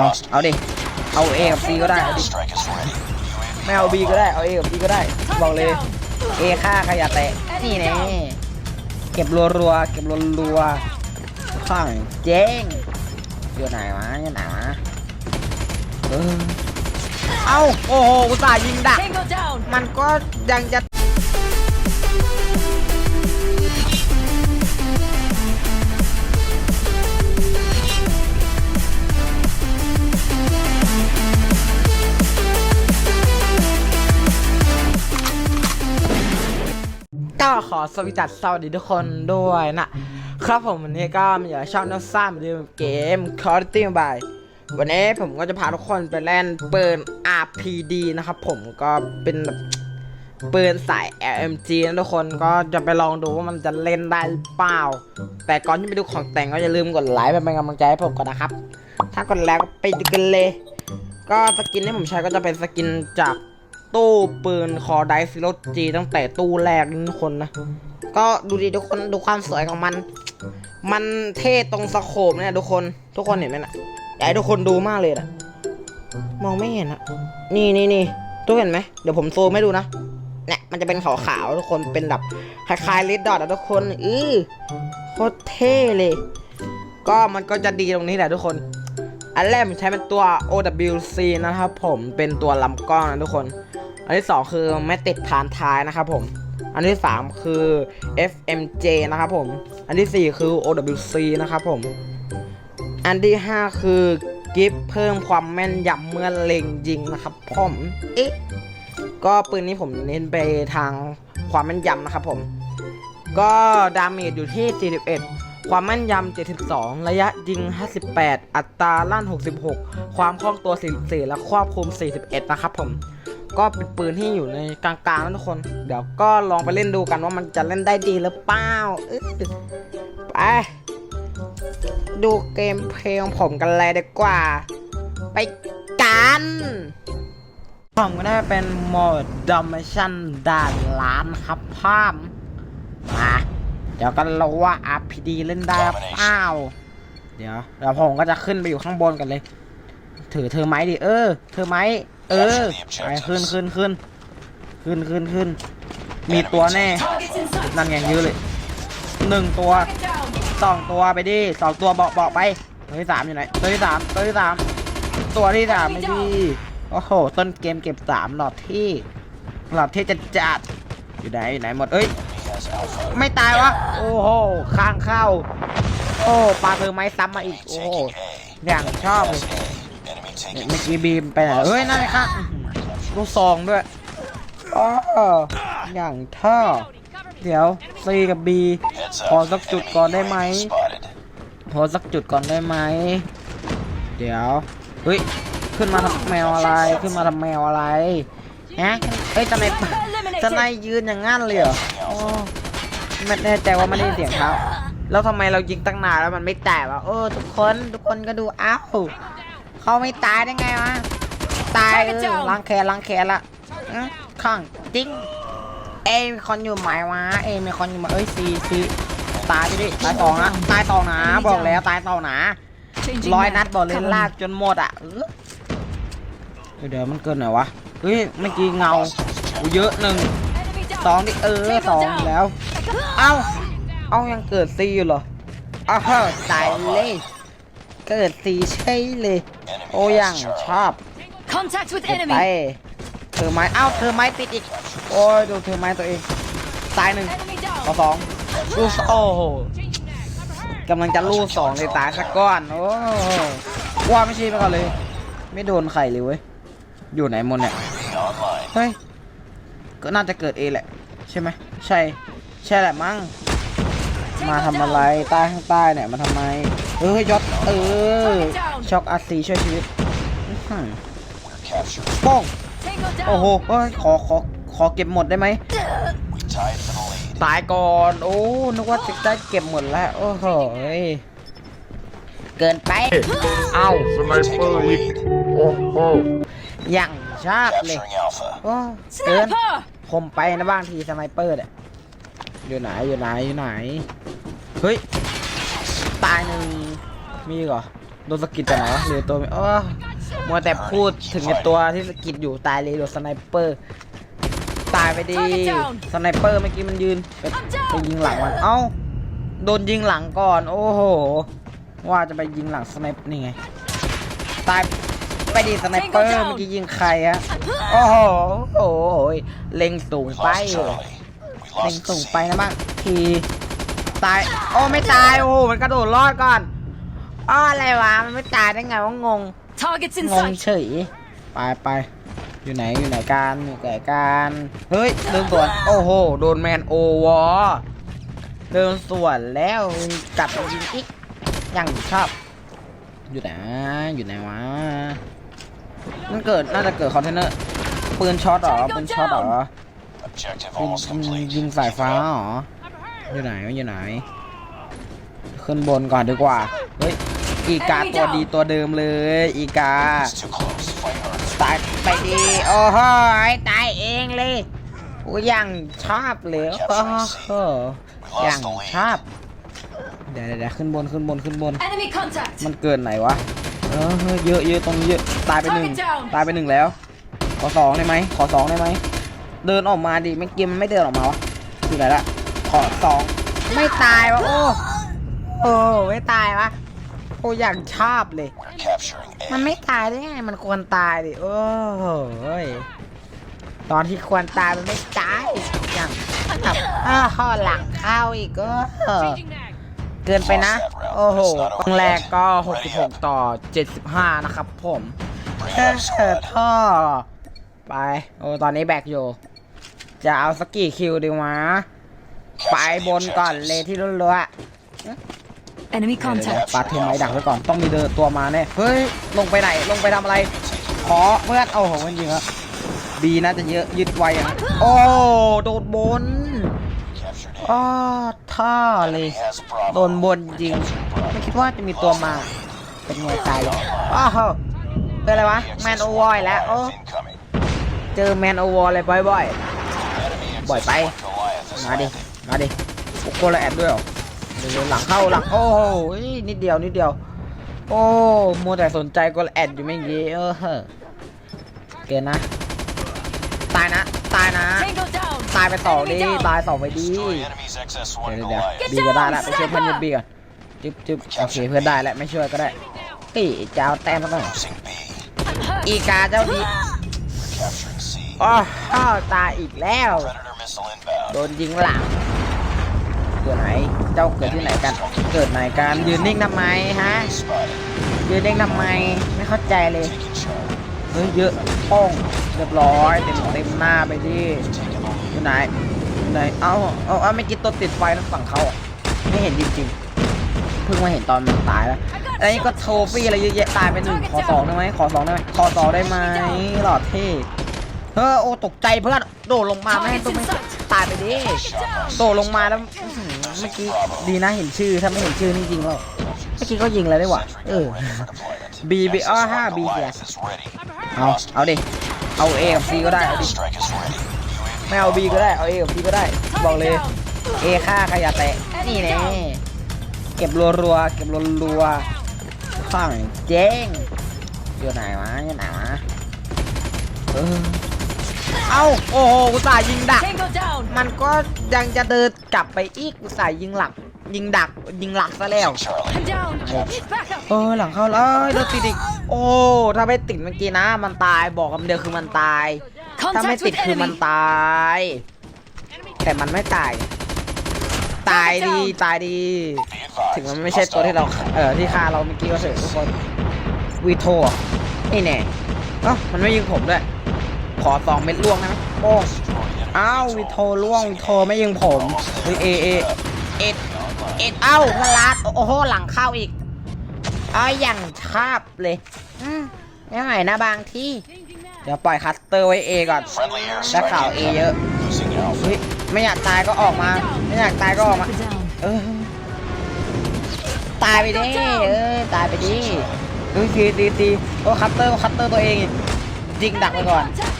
เอาเอาดิ เอาเอกับซีก็ได้เอาดิ Strike is ready. ไม่เอาบีก็ได้ เอาเอกับบีก็ได้ บอกเลยเอฆ่าขยะแตะนี่แน่เก็บรัวๆ เก็บรัวๆข้างเจ๊งอยู่ไหนวะอยู่ไหนวะเออเอาโอ้โหอุตส่าห์ยิงดัก Tango down. มันก็ยังจะ สวัสดีจัดสวัสดีทุกคนด้วยนะครับผมวันนี้ก็มาอยู่ช่องนักซ่ามาดูเกม Call of Duty Mobile วันนี้ผมก็จะพาทุกคนไปเล่นปืน RPD นะครับผมก็เป็นแบบปืนสาย LMG นะทุกคนก็จะไปลองดูว่ามันจะเล่นได้หรือเปล่า แต่ก่อนที่ไปดูของแต่งก็อย่าลืมกดไลค์เป็นกำลังใจให้ผมก่อนนะครับ ถ้ากดแล้วก็ไปดูกันเลย ก็สกินที่ผมใช้ก็จะเป็นสกินจาก ตู้ปืนคอไดซิโรจีตั้งแต่ตู้แรกทุกคนนะ ก็ดูดิทุกคนดูความสวยของมัน มันเท่ตรงสโคปเนี่ยทุกคน ทุกคนเห็นไหมนะอยากให้ทุกคนดูมากเลยนะมองไม่เห็นอะนี่นี่นี่ทุกเห็นไหมเดี๋ยวผมซูมให้ดูนะเนี่ยมันจะเป็นขาวๆทุกคนเป็นแบบคล้ายๆลิดดอทอะทุกคนอือโคตรเท่เลย ก็มันก็จะดีตรงนี้แหละทุกคน อันแรกผมใช้เป็นตัว OWC นะครับผมเป็นตัวลำกล้องนะทุกคน อันที่ 2 คือไม่ติดฐานท้ายนะครับผม อันที่ 3 คือ FMJ นะครับผม อันที่ 4 คือ OWC นะครับผม อันที่ 5 คือกิฟเพิ่มความแม่นยำเมื่อเล็งยิงนะครับผมเอ๊ะก็ปืนนี้ผมเน้นไปทางความแม่นยำนะครับผม ก็ดาเมจอยู่ที่ 41 ความแม่นยำ 72 ระยะยิง 58 อัตราลั่น 66 ความคล่องตัว 44 และควบคุม 41 นะครับผม ก็เป็นปืนที่อยู่ในกลางๆนะทุกคน เดี๋ยวก็ลองไปเล่นดูกันว่ามันจะเล่นได้ดีหรือเปล่าเอ้ยไปดูเกมเพลงผมกันเลยดีกว่า ไปกันผมก็ได้เป็นโหมดดอมชั่นด่านล้านครับภาพมาเดี๋ยวกันรู้ว่า RPD เล่นได้เปล่าเดี๋ยวเดี๋ยวผมก็จะขึ้นไปอยู่ข้างบนกันเลย ถือเธอไหมดิเออ เธอไหม เออไปขึ้นขึ้นขึ้นขึ้นขึ้นขึ้นมีตัวแน่ Targets in sight. นั่นไงยื้อเลยหนึ่งตัว Target down. สองตัวไปดิสองตัวบอกบอกไปตัวที่สามอยู่ไหนตัวที่สามตัวที่สามตัวที่สามไม่ดีโอ้โหต้นเกมเก็บสามหลอดที่หลอดที่จะจัดอยู่ไหนอยู่ไหนหมดเอ้ย He has Alpha. ไม่ตายวะโอ้โหข้างเข้า โอ้ปาเธอไม้ซ้ำมาอีกโอ้โห Taking A. อย่างชอบเลย Has A. Enemy เนี่ย taking เมื่อกี้บีมไปไหนเฮ้ยนั่นไงครับลูกซองด้วยอ๋ออย่างท่อเดี๋ยว C กับ B Heads ขอ up. สักจุดก่อนได้ไหม Spotted. ขอสักจุดก่อนได้ไหม เดี๋ยว เฮ้ย ขึ้นมาทำแมวอะไร ขึ้นมาทำแมวอะไรฮะเอ้ยทำไมทำไมยืนอย่างงั้นเลยเหรอโอ้ไม่แน่ใจว่าไม่ได้ยินเสียงเท้าแล้วทำไมเรายิงตั้งนานแล้วมันไม่แตกวะโอ้ทุกคนทุกคนก็ดูอ้าว เขาไม่ตายได้ไงวะ ตายเออล้างแค้นล้างแค้นละอื้อข้างจริงเอ้ยมีคนอยู่ไหมวะเอ้ยมีคนอยู่ไหมเอ้ยซีซีตายไปดิตายสองนะตายสองนะบอกแล้วตายสองนะ Changing ร้อย map. นัดบอกเลย Cover me. ลากจนหมดอะเออเดี๋ยวเดี๋ยวมันเกินไหนวะเฮ้ยเมื่อกี้เงาอูเยอะหนึ่ง Enemy down. สองดิเออสองแล้วเอ้าเอ้ายังเกิดซีอยู่เหรออ้าวตายเลยเกิดซีใช่เลย โอ้ยังชอบ Contact with เก็บไป enemy. เธอไม้เอ้าเธอไม้ติดอีก โอ้ยดูเธอไม้ตัวเอง ตายหนึ่ง Enemy ต่อ down. สองลูกโอ้โหกำลังจะลูกสองเลยตายสักก้อน โอ้โหว่าไม่ใช่ไปก่อนเลย ไม่โดนใครเลยเว้ย อยู่ไหนหมดเนี่ย online. เฮ้ย ก็น่าจะเกิดเองแหละ ใช่ไหม ใช่ ใช่แหละมั้ง มาทำอะไรใต้ข้างใต้เนี่ยมาทำไมเอ้ยยศ เออ ช็อกอาซีช่วยชีวิตอื้อหือ We're capturing. โป้ง Tango โอ้โห down. เฮ้ยขอขอขอเก็บหมดได้ไหม We tied for the lead. ตายก่อน โอ้นึกว่าจะได้เก็บหมดแล้ว โอ้โหยเกินไป เอ้าสไนเปอร์อีกโอ้โหอย่างชาติเลย Capturing Alpha. โอ้เกิน Sniper. คมไปนะบางทีสไนเปอร์เนี่ยอยู่ไหนอยู่ไหนอยู่ไหน เฮ้ย ตายหนึ่ง มีอีกเหรอโดนสะกิดแต่ไหนวะเหลือตัวไม่อ้อมัวแต่พูดถึงไอ้ตัวที่สะกิดอยู่ตายเลยโดนสไนเปอร์ ตายไปดีสไนเปอร์เมื่อกี้มันยืนไปไปยิงหลังมันเอ้าโดนยิงหลังก่อน โอ้โห ว่าจะไปยิงหลังสไนเปอร์นี่ไง ตายไปดีสไนเปอร์เมื่อกี้ยิงใครอะโอ้โหโอ้โหเล็งสูง We ไป lost Charlie. We เล็ง lost สูง the ไป scene. นะบ้างทีตาย โอ้ไม่ตาย โอ้โห มันกระโดดรอดก่อน อ้ออะไรวะ มันไม่ตายได้ไงวะงง Targets in งง sight. เฉยไปไปอยู่ไหนอยู่ไหนกันอยู่ไหนกันเฮ้ยเดินสวนโอ้โหโดนแมนโอวอเดินสวนแล้วกลับไปยิงอีกยังชอบ อยู่ไหนอยู่ไหนวะมันเกิดน่าจะเกิดคอนเทนเนอร์ปืนช็อตเหรอปืนช็อตเหรอ Objective ยิง almost ยิง complete. ยิงสาย Keep ฟ้า it up. เหรอ อยู่ไหนอยู่ไหน ขึ้นบนก่อนดีกว่า เฮ้ย อีกาตัวดีตัวเดิมเลย อีกา It's too close. Fight hard. ตายไปดี โอ้โหตายเองเลยกูยังชอบเลยโอ้โหยังชอบ เดี๋ยวเดี๋ยวเดี๋ยวขึ้นบนขึ้นบนขึ้นบน Enemy contact. มันเกินไหนวะ เออเฮ้ยเยอะเยอะตรงนี้เยอะ ตายไปหนึ่ง Target down ตายไปหนึ่งแล้ว ขอสองได้ไหม ขอสองได้ไหม เดินออกมาดิไม่เกมมันไม่เดินออกมาวะอยู่ไหนละ ขอสอง ไม่ตายวะโอ้โอ้ไม่ตายวะ โอ้อย่างชอบเลย มันไม่ตายได้ไง มันควรตายดิ โอ้โหยตอนที่ควรตายมันไม่ตายอย่างแบบอ้าวข้อหลังเข้าอีกก็เกินไปนะ โอ้โหกองแรกก็ 66 ต่อ 75 นะครับผมเออท่อ ไป โอ้ ตอนนี้แบกอยู่ จะเอาสักกี่คิวดีวะ ไปบนก่อนเลยที่รัวๆ Enemy เดี๋ยว contact. ปาเทมไม้ดักไว้ก่อนต้องมีเดินตัวมาแน่เฮ้ยลงไปไหนลงไปทำอะไร ขอเพื่อนโอ้โหมันยิงแล้วบีน่าจะเยอะยึดไวอะนะโอ้โดนบน Captured A. อ้อท่าเลย Has Bravo. โดนบนยิง ไม่คิดว่าจะมีตัวมา เป็นไงตายเลยอ้าวเป็นอะไรวะ แมนโอวอยแล้ว โอ้ Incoming. เจอแมนโอวอลเลยบ่อย Enemy Boy, bye. XS1 Goliath is ๆ มาดิ landing. มาดิโอ้โลแอดด้วยเหรอ เดี๋ยวหลังเข้าหลังโอ้โหนิดเดียวนิดเดียว โอ้มัวแต่สนใจก็แอดอยู่ไม่กี่เออเฮ้อเกินนะ ตายนะ ตายนะ Tango down. ตายไปสองดิ Enemy down. ตายสองไปดี Destroy enemy's XS1 เดี๋ยวเดี๋ยว Goliath. บีก็ได้ละไปช่วยเพื่อนยึดบีก่อนจึ๊บจึ๊บโอเคเพื่อนได้แล้วไม่ช่วยก็ได้ตีเจ้าแต้มซะหน่อย Losing B. อีกาเจ้าดี Capturing C. อ๋ออ้าวตายอีกแล้ว Predator missile inbound. โดนยิงหลัง เกิดไหน เจ้าเกิดที่ไหนกัน เกิดไหนกันยืนนิ่งทำไมฮะ ยืนนิ่งทำไม ไม่เข้าใจเลย เฮ้ยเยอะป้งเรียบร้อยเต็มเต็มหน้าไปดิอยู่ไหนอยู่ไหน เอ้าเอาเอาไม่กินตัวติดไฟทั้งฝั่งเขาไม่เห็นจริงๆ เพิ่งมาเห็นตอนมันตายแล้วอันนี้ก็โทฟี่อะไรเยอะแยะตายไปหนึ่งขอสองได้ไหมขอสองได้ไหมขอสองได้ไหมหล่อเท่เฮ้อโอ้ตกใจเพื่อนโดดลงมาไม่ให้ตัวไม่ตายไปดิโตลงมาแล้ว เมื่อกี้ดีนะเห็นชื่อ ถ้าไม่เห็นชื่อนี่ยิงแล้วเมื่อกี้ก็ยิงแล้วได้หว่ะเออ B B อ้อห้า B เสียเอา เอาดิ เอา A กับ C ก็ได้ เอาดิ ไม่เอา B ก็ได้ เอา A กับ C ก็ได้ บอกเลย A ค่าขยะแตะ นี่แน่เก็บรัวๆ เก็บรัวๆข้างเจ๊งอยู่ไหนวะอยู่ไหนวะเออ เอาโอ้โหกูสายยิงดัก Tango down. มันก็ยังจะเดินกลับไปอีกอุตส่าห์ยิงหลัก ยิงดักยิงหลักซะแล้ว Charlie. I'm down. Need backup. เออหลังเข้าแล้วเอ้ยโดนติดอีกโอ้ถ้าไม่ติดเมื่อกี้นะ มันตายบอกคำเดียวคือมันตาย ถ้าไม่ Contact ติด with คือมัน enemy. ตาย แต่มันไม่ตาย ตายดีตายดี Be advised. ถึงมันไม่ใช่ตัวที่เราเออที่ฆ่าเราเมื่อกี้ก็เถอะทุกคนวีโทอะนี่แน่เอ้ามันไม่ยิงผมด้วย ขอสองเม็ดล่วงได้ไหมโป้งอ้าววิโทล่วงวิโทไม่ยิงผมเฮ้ยเอเอเอ็ดเอ็ดเอ้าพลาดโอ้โหหลังเข้าอีกอ้าวอย่างชาบเลยอืมไม่ไหวนะบางที่ เดี๋ยวปล่อยคัสเตอร์ไว้เอก่อน Friendly ได้ข่าว airstrike เอเยอะ incoming. Losing Alpha. เฮ้ยไม่อยากตายก็ออกมา ไม่อยากตายก็ออกมา Sniper down. เออตายไปดิเออตายไปดิดูทีตีตีโอ้คัตเตอร์คัตเตอร์ตัวเองอีกยิงดักไปก่อน Contact. โอ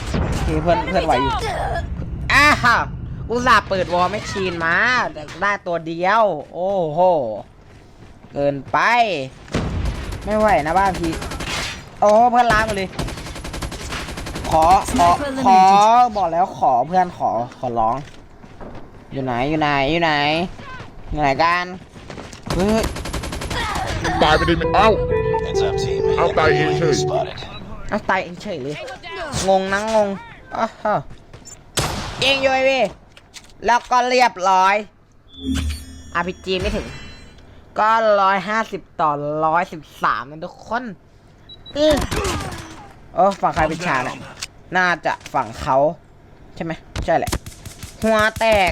เคเพื่อนเพื่อนไหวอยู่อ้าวอุตส่าห์เปิดวอลไม่ชีนมาแต่ได้ตัวเดียว โอ้โห เกินไป ไม่ไหวนะบ้านพี่ โอ้เพื่อนล้างมาเลย ขอ ขอ ขอ บอกแล้วขอเพื่อนขอ ขอร้อง อยู่ไหน อยู่ไหน อยู่ไหน อยู่ไหนกัน เฮ้ยตายไปดิเอ้า Heads up, team. I'll buy you Enemy too. spotted. เอาตายเองเฉยเลย งงนะงง อ้าวเองยู่ไอวีแล้วก็เรียบร้อยอาพีจีไม่ถึง ก็ร้อยห้าสิบต่อร้อยสิบสามนะทุกคนอือโอ้ฝั่งใครเป็นชาเนี่ยน่าจะฝั่งเขาใช่ไหมใช่แหละ หัวแตก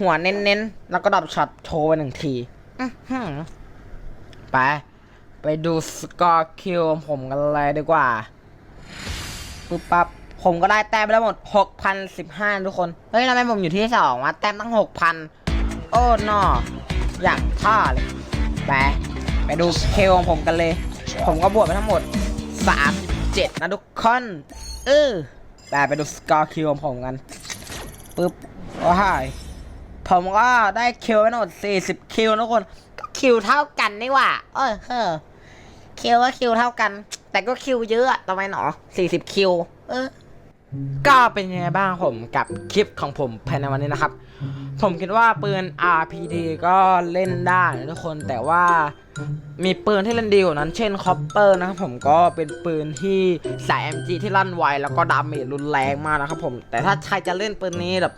หัวเน้นๆ แล้วก็ดับช็อตโชว์ไปหนึ่งทีไป ไปดูสกอร์คิวผมกันเลยดีกว่า ปุ๊บปั๊บ ผมก็ได้แต้มไปแล้วหมด 6,015 ทุกคน เฮ้ยทำไมผมอยู่ที่สองวะ แต้มตั้ง 6,000 โอ้นออยากท่าเลยไปไปดูคิวของผมกันเลย ผมก็บวกไปทั้งหมด 37 นะทุกคน เออไปไปดูสกอร์คิวของผมกันปุ๊บโอ้ยผมก็ได้คิวไปทั้งหมด 40 คิวทุกคน ก็คิวเท่ากันนี่ว่า เออเออคิวก็คิวเท่ากัน แต่ก็คิวเยอะอะทำไมหนอ 40 คิว เออ ก็เป็นยังไงบ้างผมกับคลิปของผมภายในวันนี้นะครับ ผมคิดว่าปืน RPD ก็เล่นได้นะทุกคนแต่ว่ามีปืนที่เล่นดีกว่านั้น เช่นคอปเปอร์นะครับผมก็เป็นปืนที่สาย MG ที่ลั่นไวแล้วก็ดาเมจรุนแรงมากนะครับผมแต่ถ้าใครจะเล่นปืนนี้แบบ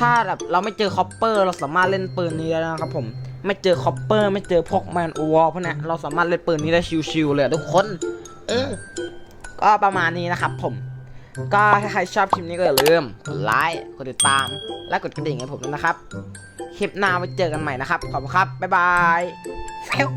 ถ้าแบบเราไม่เจอคอปเปอร์เราสามารถเล่นปืนนี้ได้นะครับผมไม่เจอคอปเปอร์ไม่เจอพวกแมนอวอลพวกเนี้เราสามารถเล่นปืนนี้ได้ชิวๆเลยทุกคน เออ ก็ประมาณนี้นะครับผม ก็ถ้าใครชอบคลิปนี้ก็อย่าลืมกดไลค์กดติดตาม และกดกระดิ่งให้ผมด้วยนะครับ คลิปหน้าไว้เจอกันใหม่นะครับ ขอบคุณครับ บ๊ายบายเฟล